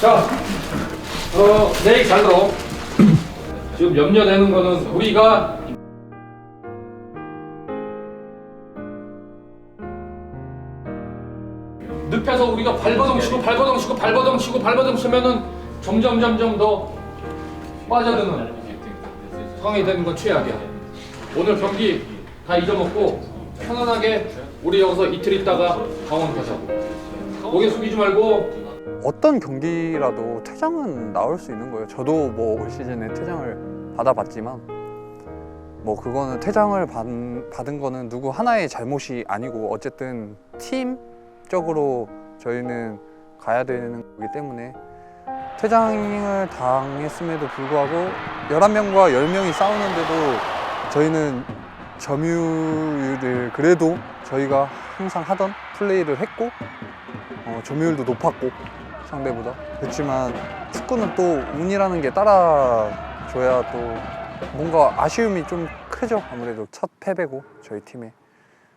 자, 어, 내 얘기 잘 들어. 지금 염려되는 거는 우리가 늪에서 우리가 발버둥 치고 발버둥 치고 발버둥 치고 발버둥 치면은 점점 점점 더 빠져드는 상황이 되는 건 최악이야. 오늘 경기 다 잊어먹고 편안하게 우리 여기서 이틀 있다가 강원 가자고. 고개 숙이지 말고 어떤 경기라도 퇴장은 나올 수 있는 거예요. 저도 뭐 올 시즌에 퇴장을 받아봤지만 뭐 그거는 퇴장을 받, 받은 거는 누구 하나의 잘못이 아니고 어쨌든 팀적으로 저희는 가야 되는 거기 때문에 퇴장을 당했음에도 불구하고 11명과 10명이 싸우는데도 저희는 점유율을 그래도 저희가 항상 하던 플레이를 했고 어, 점유율도 높았고 상대보다. 그렇지만 축구는 또 운이라는 게 따라줘야 또 뭔가 아쉬움이 좀 크죠. 아무래도 첫 패배고 저희 팀에